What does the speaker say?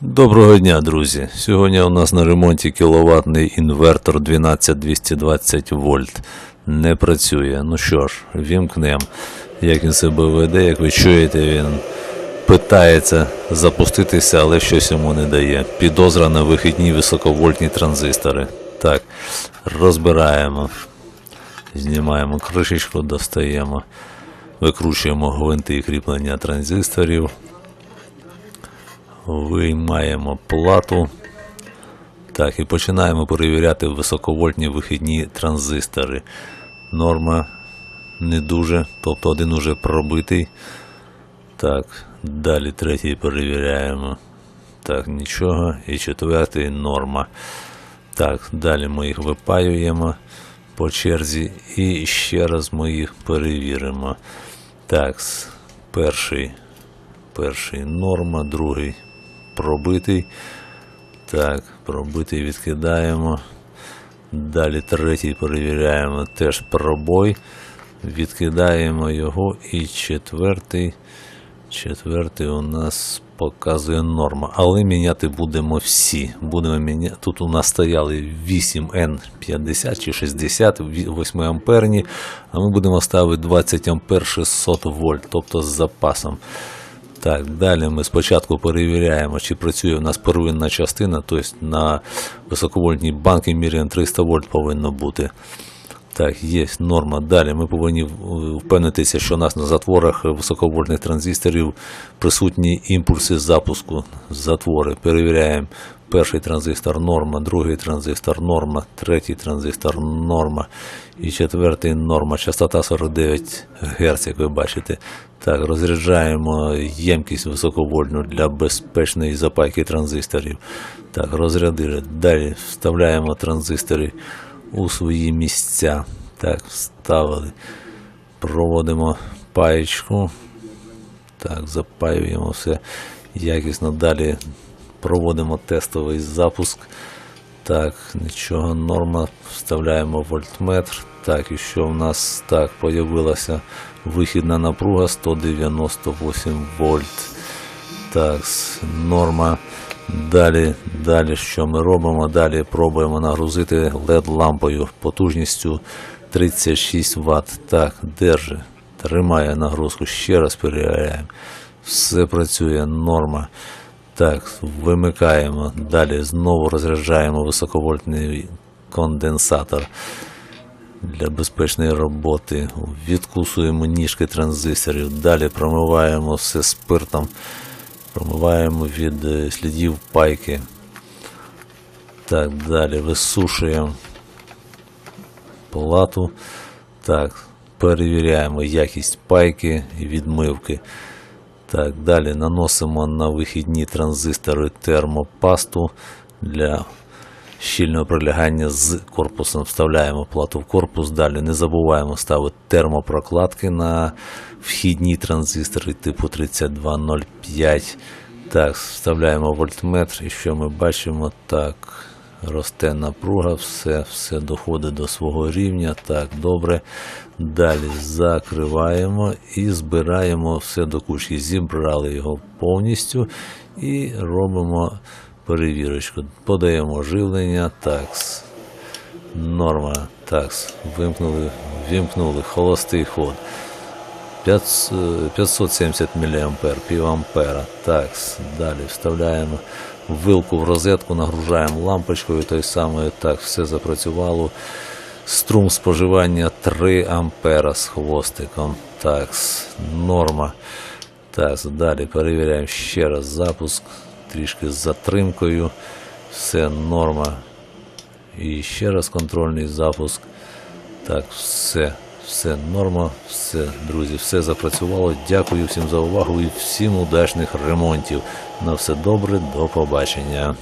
Доброго дня, друзі! Сьогодні у нас на ремонті кіловатний інвертор 12220 вольт. Не працює. Ну що ж, вімкнемо. Як він себе веде, як ви чуєте, він питається запуститися, але щось йому не дає. Підозра на вихідні високовольтні транзистори. Так, розбираємо. Знімаємо кришечку, достаємо, викручуємо гвинти і кріплення транзисторів. Виймаємо плату. Так, і починаємо перевіряти високовольтні вихідні транзистори. Норма не дуже, тобто один уже пробитий. Так, далі третій перевіряємо. Так, нічого. І четвертий норма. Так, далі ми їх випаюємо по черзі і ще раз ми їх перевіримо. Так, перший, перший норма, другий пробитий. Так, пробитий відкидаємо. Далі третій перевіряємо теж пробой. Відкидаємо його. І четвертий. Четвертий у нас показує норма. Але міняти будемо всі. Будемо міняти. Тут у нас стояли 8N50 чи 60, 8 амперні, а ми будемо ставити 20 ампер 600 вольт, тобто з запасом. Так, далі ми спочатку перевіряємо, чи працює у нас первинна частина, тобто на високовольтній банки міряємо 300 вольт повинно бути. Так, є норма. Далі ми повинні е, впевнитися, що у нас на затворах високовольтних транзисторів присутні імпульси запуску затвори. Перевіряємо перший транзистор норма, другий транзистор норма, третій транзистор норма і четвертий норма. Частота 49 Гц, як ви бачите. Так, розряджаємо ємкість високовольтну для безпечної запайки транзисторів. Так, розрядили. Далі вставляємо транзистори у свої місця. Так, вставили. Проводимо паєчку. Так, запаюємо все якісно. Далі проводимо тестовий запуск. Так, нічого, норма. Вставляємо вольтметр. Так, і що в нас так, появилася вихідна напруга 198 вольт. Так, норма. Далі, далі що ми робимо? Далі пробуємо нагрузити LED лампою потужністю 36 Вт. Так, держи. Тримає нагрузку. Ще раз перевіряємо. Все працює, норма. Так, вимикаємо. Далі знову розряджаємо високовольтний конденсатор для безпечної роботи. Відкусуємо ніжки транзисторів. Далі промиваємо все спиртом. Промиваємо від слідів пайки. Так, далі висушуємо плату. Так, перевіряємо якість пайки і відмивки. Так, далі наносимо на вихідні транзистори термопасту для щільного прилягання з корпусом. Вставляємо плату в корпус. Далі не забуваємо ставити термопрокладки на вхідні транзистори типу 3205. Так, вставляємо вольтметр і що ми бачимо? Так, росте напруга, все, все доходить до свого рівня. Так, добре. Далі закриваємо і збираємо все до кучки. Зібрали його повністю і робимо перевірочку. Подаємо живлення. Так, норма. Так, вимкнули, вимкнули холостий ход. 570 мА, пів ампера. Так, далі вставляємо вилку в розетку, нагружаємо лампочкою, той самий, так, все запрацювало. Струм споживання 3 ампера з хвостиком. Так, норма. Так, далі перевіряємо ще раз запуск, трішки з затримкою. Все норма. І ще раз контрольний запуск. Так, все, все норма, все, друзі, все запрацювало. Дякую всім за увагу і всім удачних ремонтів. На все добре, до побачення.